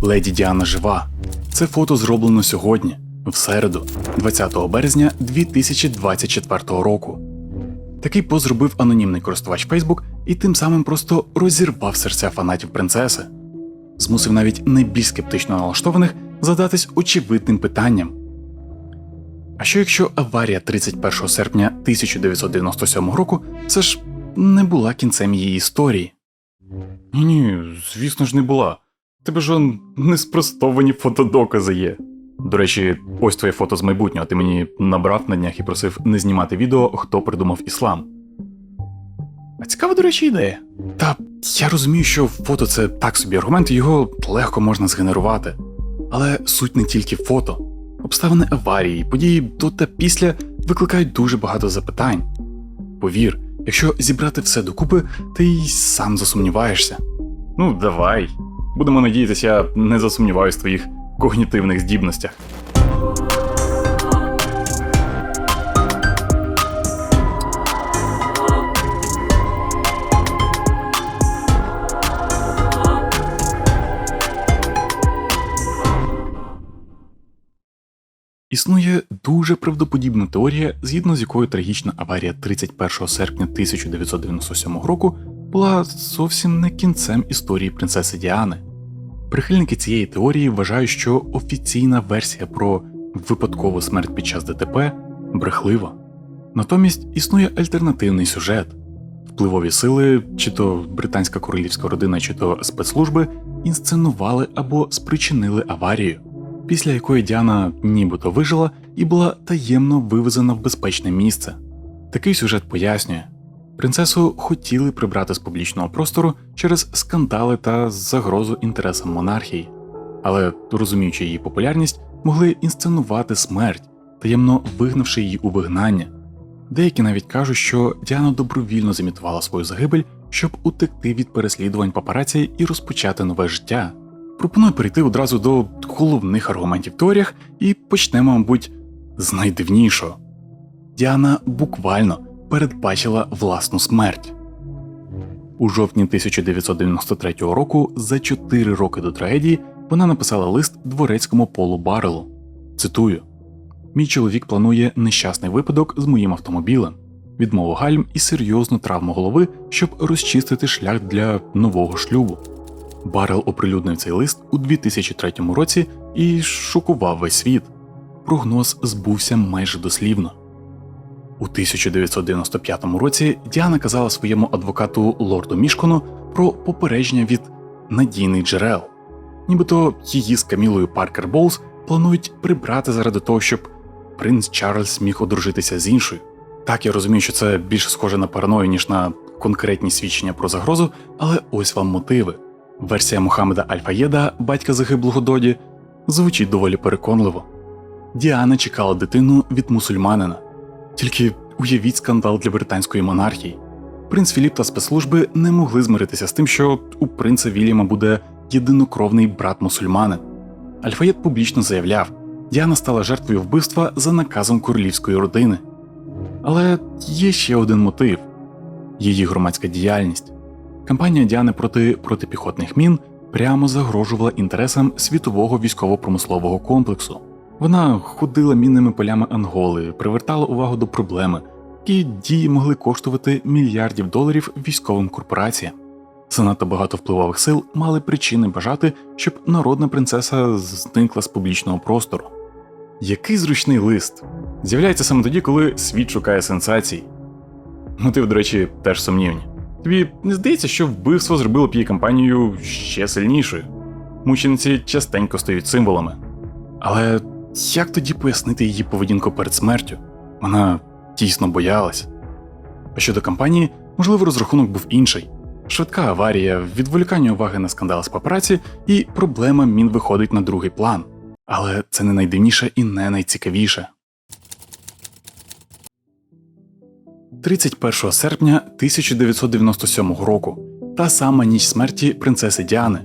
Леді Діана жива. Це фото зроблено сьогодні, в середу, 20 березня 2024 року. Такий пост зробив анонімний користувач Facebook і тим самим просто розірвав серця фанатів принцеси. Змусив навіть найбільш скептично налаштованих задатись очевидним питанням. А що якщо аварія 31 серпня 1997 року все ж не була кінцем її історії? Ні, ні, звісно ж, не була. Тебе ж он неспростовані фотодокази є. До речі, ось твоє фото з майбутнього. Ти мені набрав на днях і просив не знімати відео, хто придумав іслам. А цікава, до речі, ідея. Та я розумію, що фото це так собі аргумент, його легко можна згенерувати. Але суть не тільки фото. Обставини аварії, події до та після викликають дуже багато запитань. Повір, якщо зібрати все докупи, ти й сам засумніваєшся. Ну, давай. Будемо надіятися, я не засумніваюсь в твоїх когнітивних здібностях. Існує дуже правдоподібна теорія, згідно з якою трагічна аварія 31 серпня 1997 року була зовсім не кінцем історії принцеси Діани. Прихильники цієї теорії вважають, що офіційна версія про випадкову смерть під час ДТП брехлива. Натомість існує альтернативний сюжет. Впливові сили, чи то британська королівська родина, чи то спецслужби інсценували або спричинили аварію, після якої Діана нібито вижила і була таємно вивезена в безпечне місце. Такий сюжет пояснює, принцесу хотіли прибрати з публічного простору через скандали та загрозу інтересам монархії, але, розуміючи її популярність, могли інсценувати смерть, таємно вигнавши її у вигнання. Деякі навіть кажуть, що Діана добровільно замітувала свою загибель, щоб утекти від переслідувань папараці і розпочати нове життя. Пропоную перейти одразу до головних аргументів теоріях і почнемо, мабуть, з найдивнішого. Діана буквально передбачила власну смерть. У жовтні 1993 року, за 4 роки до трагедії, вона написала лист дворецькому полу Барелу. Цитую: Мій чоловік планує нещасний випадок з моїм автомобілем, відмову гальм і серйозну травму голови, щоб розчистити шлях для нового шлюбу. Барел оприлюднив цей лист у 2003 році і шокував весь світ. Прогноз збувся майже дослівно. У 1995 році Діана казала своєму адвокату лорду Мішкону про попередження від надійних джерел, нібито її з Камілою Паркер Боулс планують прибрати заради того, щоб принц Чарльз міг одружитися з іншою. Так, я розумію, що це більше схоже на параною, ніж на конкретні свідчення про загрозу, але ось вам мотиви. Версія Мухаммеда Альфаєда, батька загиблого Доді, звучить доволі переконливо. Діана чекала дитину від мусульманина. Тільки уявіть скандал для британської монархії. Принц Філіп та спецслужби не могли змиритися з тим, що у принца Вільяма буде єдинокровний брат мусульманин. Альфаєд публічно заявляв, Діана стала жертвою вбивства за наказом королівської родини. Але є ще один мотив її громадська діяльність. Кампанія Діани проти протипіхотних мін прямо загрожувала інтересам світового військово-промислового комплексу. Вона ходила мінними полями Анголи, привертала увагу до проблеми, які дії могли коштувати мільярдів доларів військовим корпораціям. Занадто багато впливових сил мали причини бажати, щоб народна принцеса зникла з публічного простору. Який зручний лист з'являється саме тоді, коли світ шукає сенсацій. Мотив, до речі, теж сумнівні. Тобі не здається, що вбивство зробило б її кампанію ще сильнішою. Мучениці частенько стають символами. Але як тоді пояснити її поведінку перед смертю? Вона дійсно боялась. А щодо кампанії, можливо, розрахунок був інший. Швидка аварія, відволікання уваги на скандал з папараці, і проблема мін виходить на другий план. Але це не найдивніше і не найцікавіше. 31 серпня 1997 року та сама ніч смерті принцеси Діани.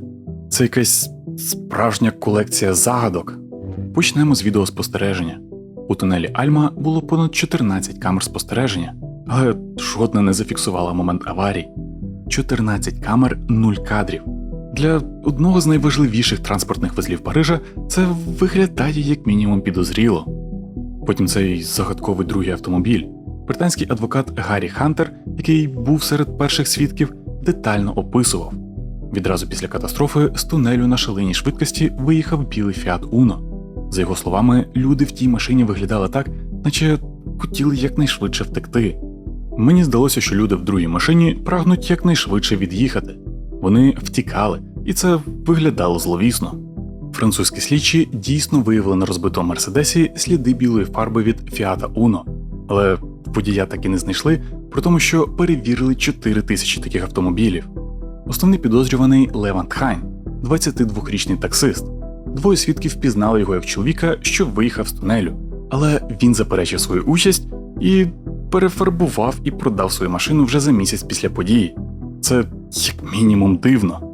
Це якась справжня колекція загадок. Почнемо з відеоспостереження. У тунелі Альма було понад 14 камер спостереження, але жодна не зафіксувала момент аварії. 14 камер, 0 кадрів. Для одного з найважливіших транспортних вузлів Парижа це виглядає як мінімум підозріло. Потім цей загадковий другий автомобіль. Британський адвокат Гаррі Хантер, який був серед перших свідків, детально описував. Відразу після катастрофи з тунелю на шаленій швидкості виїхав білий Фіат Уно. За його словами, люди в тій машині виглядали так, наче хотіли якнайшвидше втекти. Мені здалося, що люди в другій машині прагнуть якнайшвидше від'їхати. Вони втікали, і це виглядало зловісно. Французькі слідчі дійсно виявили на розбитому мерседесі сліди білої фарби від Фіата Уно, але водія так і не знайшли, при тому, що перевірили 4 тисячі таких автомобілів. Основний підозрюваний Левант Хайн, 22-річний таксист. Двоє свідків впізнали його як чоловіка, що виїхав з тунелю, але він заперечив свою участь і перефарбував і продав свою машину вже за місяць після події. Це як мінімум дивно.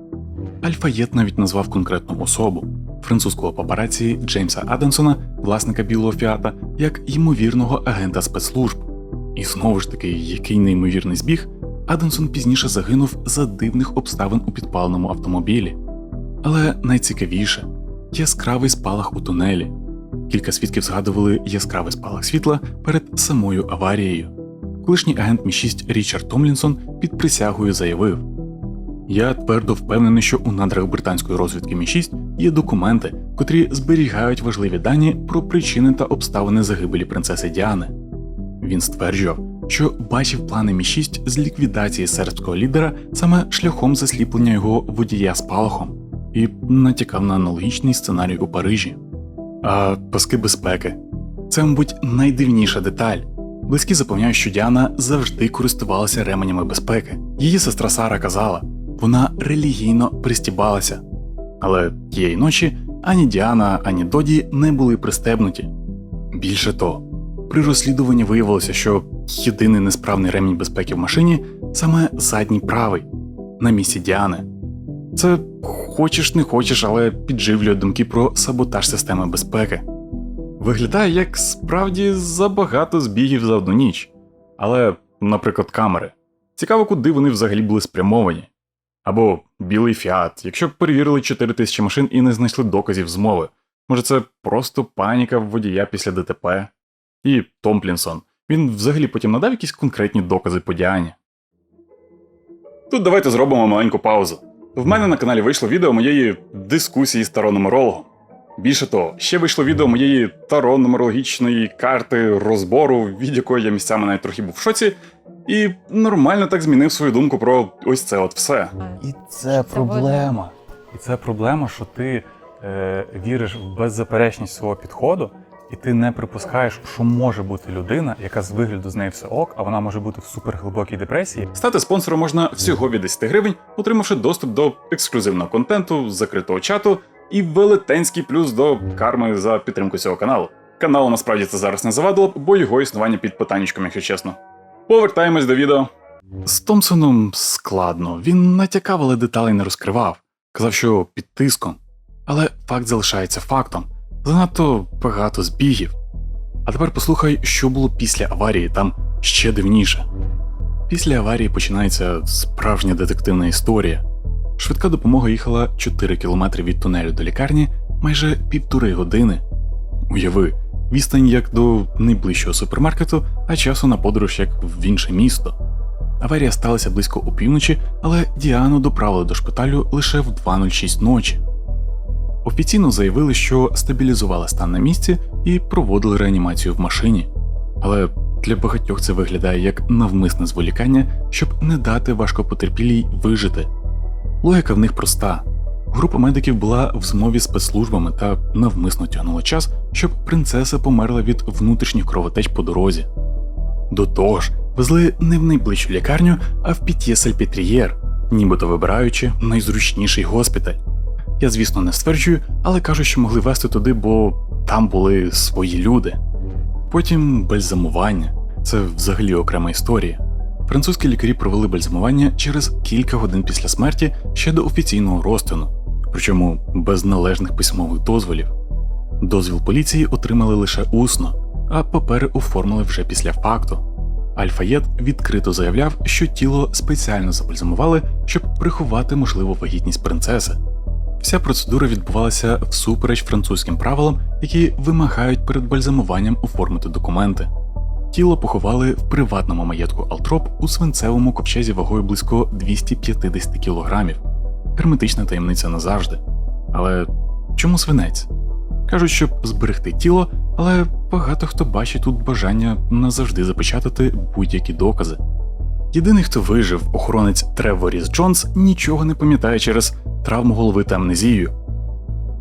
Альфаєт навіть назвав конкретну особу французького папараці Джеймса Аденсона, власника білого фіата, як ймовірного агента спецслужб. І знову ж таки, який неймовірний збіг, Аденсон пізніше загинув за дивних обставин у підпаленому автомобілі. Але найцікавіше яскравий спалах у тунелі. Кілька свідків згадували яскравий спалах світла перед самою аварією. Колишній агент Мі-6 Річард Томлінсон під присягою заявив: Я твердо впевнений, що у надрах британської розвідки Мі-6 є документи, котрі зберігають важливі дані про причини та обставини загибелі принцеси Діани. Він стверджував, що бачив плани Мі-6 з ліквідації сербського лідера саме шляхом засліплення його водія спалахом і натякав на аналогічний сценарій у Парижі. А паски безпеки це, мабуть, найдивніша деталь. Близькі запевняють, що Діана завжди користувалася ременями безпеки. Її сестра Сара казала, вона релігійно пристібалася. Але тієї ночі ані Діана, ані Доді не були пристебнуті. Більше того, при розслідуванні виявилося, що єдиний несправний ремінь безпеки в машині саме задній правий, на місці Діани. Це хочеш не хочеш, але підживлює думки про саботаж системи безпеки. Виглядає як справді забагато збігів за одну ніч. Але, наприклад, камери. Цікаво, куди вони взагалі були спрямовані. Або білий фіат, якщо перевірили 4 тисячі машин і не знайшли доказів змови. Може, це просто паніка водія після ДТП. І Томплінсон. Він взагалі потім надав якісь конкретні докази по Діані. Тут давайте зробимо маленьку паузу. В мене на каналі вийшло відео моєї дискусії з таро-нумерологом. Більше того, ще вийшло відео моєї таро-нумерологічної карти розбору, від якої я місцями навіть трохи був в шоці, і нормально так змінив свою думку про ось це от все. І Це проблема. І це проблема, що ти е, віриш в беззаперечність свого підходу, і ти не припускаєш, що може бути людина, яка з вигляду з неї все ок, а вона може бути в суперглибокій депресії. Стати спонсором можна всього від 10 гривень, отримавши доступ до ексклюзивного контенту, закритого чату і велетенський плюс до карми за підтримку цього каналу. Каналу насправді це зараз не завадило б, бо його існування під питаннячком, якщо чесно. Повертаємось до відео. З Томпсоном складно, він натякав, але деталей не розкривав. Казав, що під тиском. Але факт залишається фактом. Занадто багато збігів. А тепер послухай, що було після аварії, там ще дивніше. Після аварії починається справжня детективна історія. Швидка допомога їхала 4 кілометри від тунелю до лікарні майже півтори години. Уяви, відстань як до найближчого супермаркету, а часу на подорож як в інше місто. Аварія сталася близько опівночі, але Діану доправили до шпиталю лише в 2.06 ночі. Офіційно заявили, що стабілізували стан на місці і проводили реанімацію в машині. Але для багатьох це виглядає як навмисне зволікання, щоб не дати важкопотерпілій вижити. Логіка в них проста. Група медиків була в змові з спецслужбами та навмисно тягнула час, щоб принцеса померла від внутрішніх кровотеч по дорозі. До того ж, везли не в найближчу лікарню, а в Пітє-Сальпетрієр, нібито вибираючи найзручніший госпіталь. Я, звісно, не стверджую, але кажу, що могли вести туди, бо там були свої люди. Потім бальзамування це взагалі окрема історія. Французькі лікарі провели бальзамування через кілька годин після смерті ще до офіційного розтину, причому без належних письмових дозволів. Дозвіл поліції отримали лише усно, а папери оформили вже після факту. Альфаєт відкрито заявляв, що тіло спеціально забальзамували, щоб приховати можливу вагітність принцеси. Вся процедура відбувалася всупереч французьким правилам, які вимагають перед бальзамуванням оформити документи. Тіло поховали в приватному маєтку Алтрop у свинцевому ковчезі вагою близько 250 кг. Герметична таємниця назавжди. Але чому свинець? Кажуть, щоб зберегти тіло, але багато хто бачить тут бажання назавжди запечатати будь-які докази. Єдиний, хто вижив, охоронець Треворіс Джонс, нічого не пам'ятає через травму голови та амнезію.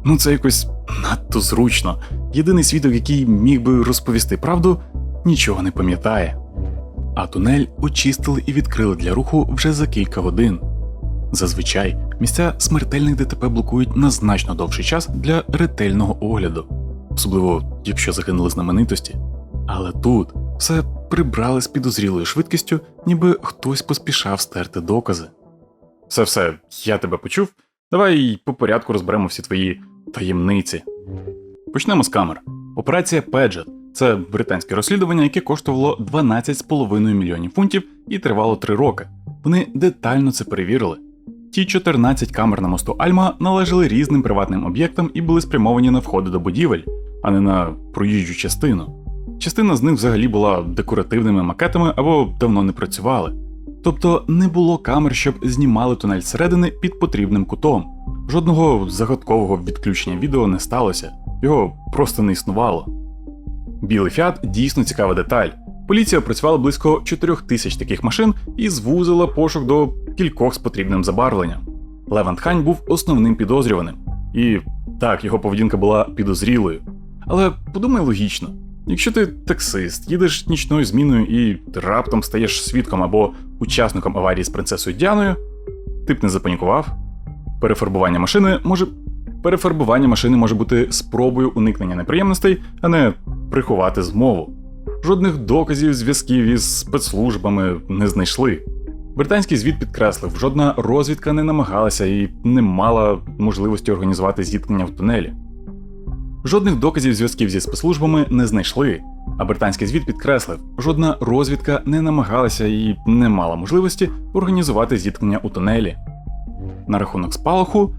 Ну це якось надто зручно. Єдиний свідок, який міг би розповісти правду, нічого не пам'ятає. А тунель очистили і відкрили для руху вже за кілька годин. Зазвичай місця смертельних ДТП блокують на значно довший час для ретельного огляду, особливо якщо загинули знаменитості. Але тут все прибрали з підозрілою швидкістю, ніби хтось поспішав стерти докази. Все, все, я тебе почув. Давай по порядку розберемо всі твої таємниці. Почнемо з камер. Операція Педжет це британське розслідування, яке коштувало 12,5 мільйонів фунтів і тривало 3 роки. Вони детально це перевірили. Ті 14 камер на мосту Альма належали різним приватним об'єктам і були спрямовані на входи до будівель, а не на проїжджу частину. Частина з них взагалі була декоративними макетами або давно не працювали. Тобто не було камер, щоб знімали тунель зсередини під потрібним кутом. Жодного загадкового відключення відео не сталося, його просто не існувало. Білий фіат дійсно цікава деталь. Поліція опрацювала близько 4 тисяч таких машин і звузила пошук до кількох з потрібним забарвленням. Левант Хань був основним підозрюваним, і так, його поведінка була підозрілою. Але подумай логічно: якщо ти таксист, їдеш нічною зміною і раптом стаєш свідком або учасником аварії з принцесою Діаною, ти б не запанікував. Перефарбування машини може. Перефарбування машини може бути спробою уникнення неприємностей, а не приховати змову. Жодних доказів зв'язків із спецслужбами не знайшли. Британський звіт підкреслив, жодна розвідка не намагалася і не мала можливості організувати зіткнення в тунелі. Жодних доказів зв'язків зі спецслужбами не знайшли, а британський звіт підкреслив, жодна розвідка не намагалася і не мала можливості організувати зіткнення у тунелі. На рахунок спалаху,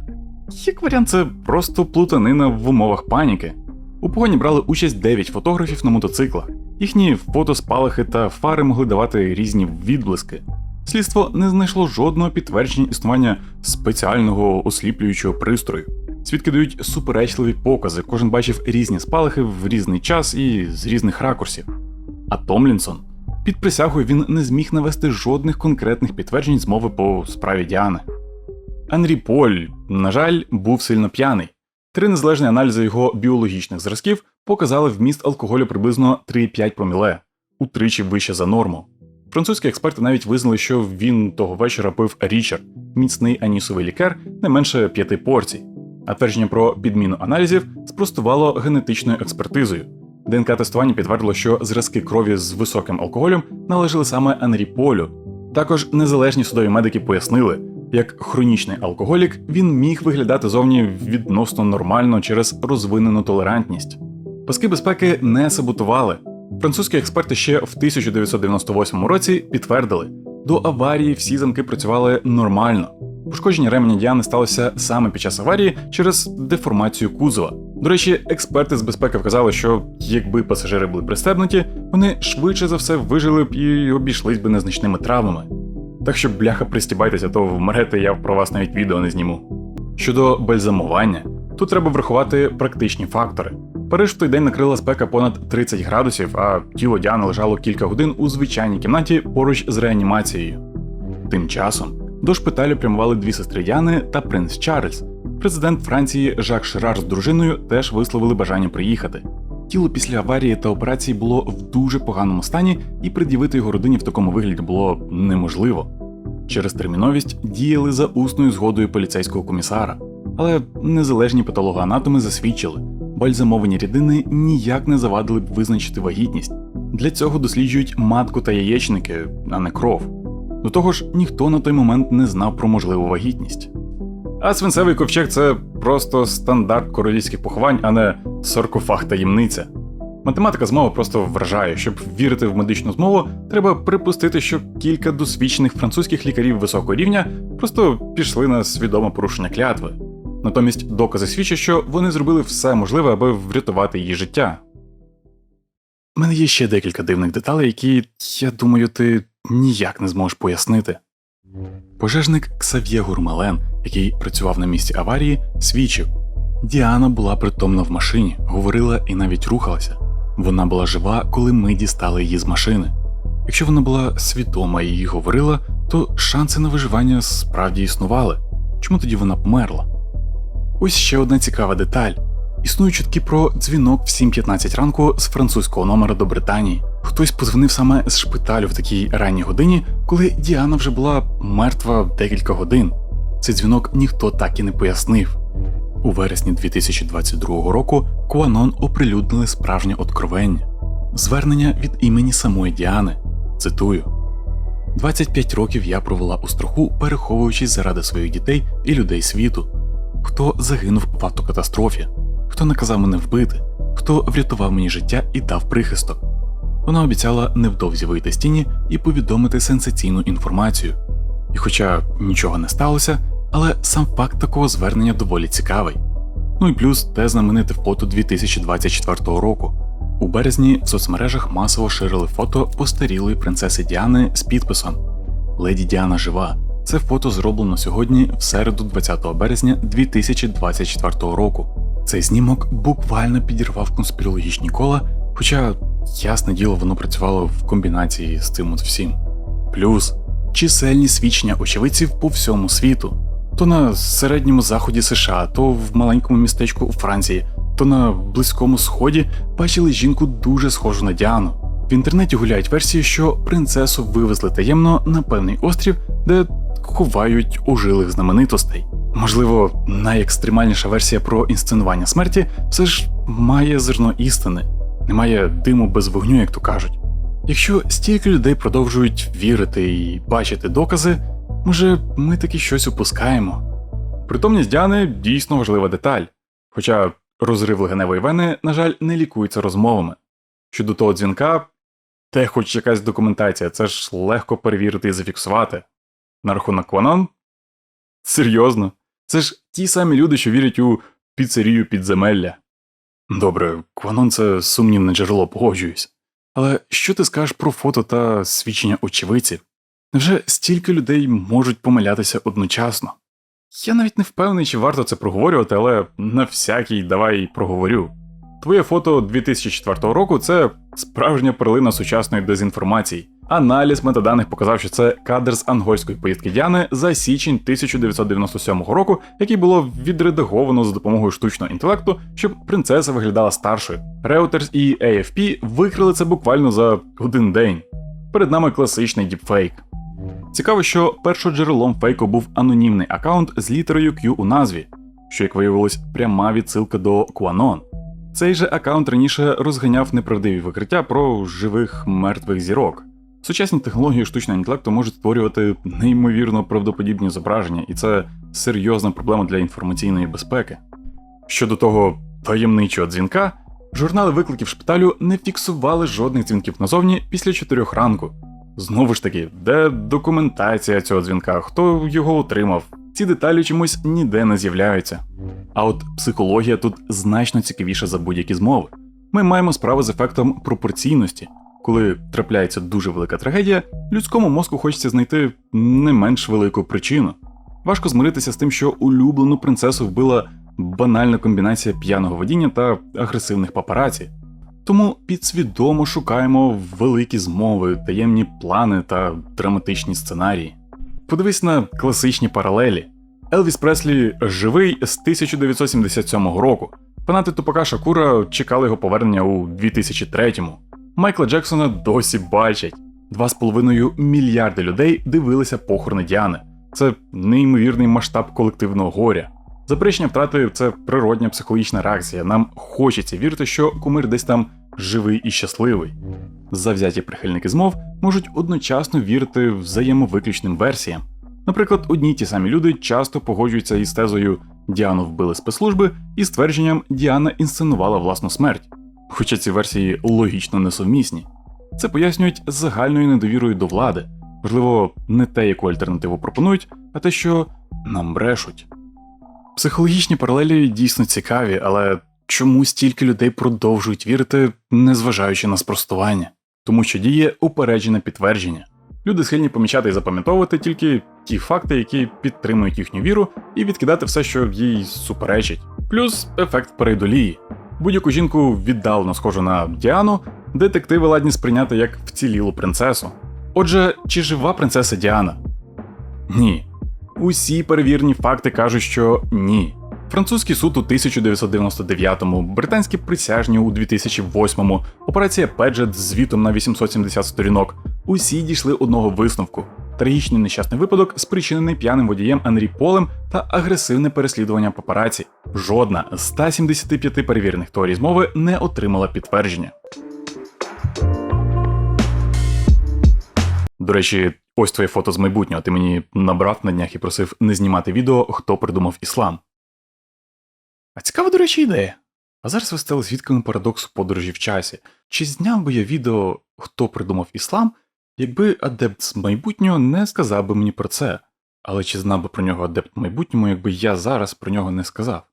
як варіант, це просто плутанина в умовах паніки. У погоні брали участь 9 фотографів на мотоциклах. Їхні фотоспалахи та фари могли давати різні відблиски. Слідство не знайшло жодного підтвердження існування спеціального осліплюючого пристрою. Свідки дають суперечливі покази, кожен бачив різні спалахи в різний час і з різних ракурсів. А Томлінсон під присягою він не зміг навести жодних конкретних підтверджень змови по справі Діани. Анрі Поль, на жаль, був сильно п'яний. Три незалежні аналізи його біологічних зразків показали вміст алкоголю приблизно 3,5 проміле, утричі вище за норму. Французькі експерти навіть визнали, що він того вечора пив Річард, міцний анісовий лікер не менше п'яти порцій. А твердження про підміну аналізів спростувало генетичною експертизою. ДНК-тестування підтвердило, що зразки крові з високим алкоголем належали саме Анрі Полю. Також незалежні судові медики пояснили, як хронічний алкоголік він міг виглядати зовні відносно нормально через розвинену толерантність. Паски безпеки не саботували. Французькі експерти ще в 1998 році підтвердили, до аварії всі замки працювали нормально. Пошкодження ременя Діани сталося саме під час аварії через деформацію кузова. До речі, експерти з безпеки вказали, що якби пасажири були пристебнуті, вони швидше за все вижили б і обійшлись би незначними травмами. Так що, бляха, пристібайтеся, то вмрете, я про вас навіть відео не зніму. Щодо бальзамування, тут треба врахувати практичні фактори. Париж в той день накрила спека понад 30 градусів, а тіло Діани лежало кілька годин у звичайній кімнаті поруч з реанімацією. Тим часом до шпиталю прямували дві сестри Яни та принц Чарльз. Президент Франції Жак Ширар з дружиною теж висловили бажання приїхати. Тіло після аварії та операції було в дуже поганому стані, і пред'явити його родині в такому вигляді було неможливо. Через терміновість діяли за усною згодою поліцейського комісара, але незалежні патологоанатоми засвідчили, бальзамовані рідини ніяк не завадили б визначити вагітність. Для цього досліджують матку та яєчники, а не кров. До того ж, ніхто на той момент не знав про можливу вагітність. А свинцевий ковчег це просто стандарт королівських поховань, а не саркофаг таємниця. Математика змови просто вражає. Щоб вірити в медичну змову, треба припустити, що кілька досвідчених французьких лікарів високого рівня просто пішли на свідоме порушення клятви. Натомість докази свідчать, що вони зробили все можливе, аби врятувати її життя. У мене є ще декілька дивних деталей, які, я думаю, ти ніяк не зможеш пояснити. Пожежник Ксав'є Гурмален, який працював на місці аварії, свідчив: Діана була притомна в машині, говорила і навіть рухалася. Вона була жива, коли ми дістали її з машини. Якщо вона була свідома і говорила, то шанси на виживання справді існували. Чому тоді вона померла? Ось ще одна цікава деталь. Існують чутки про дзвінок в 7.15 ранку з французького номера до Британії. Хтось позвонив саме з шпиталю в такій ранній годині, коли Діана вже була мертва декілька годин. Цей дзвінок ніхто так і не пояснив. У вересні 2022 року Куанон оприлюднили справжнє откровення звернення від імені самої Діани. Цитую: 25 років я провела у страху, переховуючись заради своїх дітей і людей світу. Хто загинув в автокатастрофі, хто наказав мене вбити, хто врятував мені життя і дав прихисток. Вона обіцяла невдовзі вийти з тіні і повідомити сенсаційну інформацію. І хоча нічого не сталося, але сам факт такого звернення доволі цікавий. Ну і плюс те знамените фото 2024 року. У березні в соцмережах масово ширили фото постарілої принцеси Діани з підписом Леді Діана жива. Це фото зроблено сьогодні в середу 20 березня 2024 року. Цей знімок буквально підірвав конспірологічні кола, хоча, ясне діло, воно працювало в комбінації з цим от всім. Плюс чисельні свідчення очевидців по всьому світу. То на середньому заході США, то в маленькому містечку у Франції, то на Близькому Сході бачили жінку дуже схожу на Діану. В інтернеті гуляють версії, що принцесу вивезли таємно на певний острів, де ховають ожилих знаменитостей. Можливо, найекстремальніша версія про інсценування смерті все ж має зерно істини, немає диму без вогню, як то кажуть. Якщо стільки людей продовжують вірити і бачити докази, може ми таки щось упускаємо. Притомність Діани дійсно важлива деталь, хоча розрив легеневої вени, на жаль, не лікується розмовами. Щодо того дзвінка, те хоч якась документація, це ж легко перевірити і зафіксувати. На рахунок Кванон? Серйозно, це ж ті самі люди, що вірять у піцерію підземелля. Добре, Кванон це сумнівне джерело, погоджуюсь. Але що ти скажеш про фото та свідчення очевидців? Невже стільки людей можуть помилятися одночасно? Я навіть не впевнений, чи варто це проговорювати, але на всякий давай проговорю. Твоє фото 2004 року це справжня перлина сучасної дезінформації. Аналіз метаданих показав, що це кадр з ангольської поїздки Діани за січень 1997 року, який було відредаговано за допомогою штучного інтелекту, щоб принцеса виглядала старшою. Reuters і AFP викрили це буквально за один день. Перед нами класичний діпфейк. Цікаво, що першоджерелом фейку був анонімний аккаунт з літерою Q у назві, що, як виявилось, пряма відсилка до QAnon. Цей же аккаунт раніше розганяв неправдиві викриття про живих мертвих зірок. Сучасні технології штучного інтелекту можуть створювати неймовірно правдоподібні зображення, і це серйозна проблема для інформаційної безпеки. Щодо того таємничого дзвінка, журнали викликів шпиталю не фіксували жодних дзвінків назовні після 4 ранку. Знову ж таки, де документація цього дзвінка, хто його отримав? Ці деталі чомусь ніде не з'являються. А от психологія тут значно цікавіша за будь-які змови. Ми маємо справу з ефектом пропорційності. Коли трапляється дуже велика трагедія, людському мозку хочеться знайти не менш велику причину. Важко змиритися з тим, що улюблену принцесу вбила банальна комбінація п'яного водіння та агресивних папараці. Тому підсвідомо шукаємо великі змови, таємні плани та драматичні сценарії. Подивись на класичні паралелі. Елвіс Преслі живий з 1977 року. Фанати Тупака Шакура чекали його повернення у 2003-му. Майкла Джексона досі бачать. 2,5 мільярди людей дивилися похорони Діани. Це неймовірний масштаб колективного горя. Заперечення втрати це природня психологічна реакція. Нам хочеться вірити, що кумир десь там живий і щасливий. Завзяті прихильники змов можуть одночасно вірити взаємовиключним версіям. Наприклад, одні ті самі люди часто погоджуються із тезою Діану вбили спецслужби і ствердженням Діана інсценувала власну смерть. Хоча ці версії логічно несумісні. Це пояснюють загальною недовірою до влади. Можливо, не те, яку альтернативу пропонують, а те, що нам брешуть. Психологічні паралелі дійсно цікаві, але чому стільки людей продовжують вірити, незважаючи на спростування? Тому що діє упереджене підтвердження. Люди схильні помічати і запам'ятовувати тільки ті факти, які підтримують їхню віру, і відкидати все, що їй суперечить. Плюс ефект перейдолії. Будь-яку жінку віддалено схожу на Діану, детективи ладні сприйняти як вцілілу принцесу. Отже, чи жива принцеса Діана? Ні. Усі перевірені факти кажуть, що ні. Французький суд у 1999-му, британські присяжні у 2008-му, операція Педжет з звітом на 870 сторінок. Усі дійшли одного висновку. Трагічний нещасний випадок спричинений п'яним водієм Анрі Полем та агресивне переслідування папараці. Жодна з 175 перевірених теорій змови не отримала підтвердження. До речі, ось твоє фото з майбутнього. Ти мені набрав на днях і просив не знімати відео, хто придумав іслам. А цікава, до речі, ідея. А зараз ви стали свідками парадоксу подорожі в часі. Чи зняв би я відео, хто придумав іслам, якби адепт з майбутнього не сказав би мені про це? Але чи знав би про нього адепт майбутньому, якби я зараз про нього не сказав?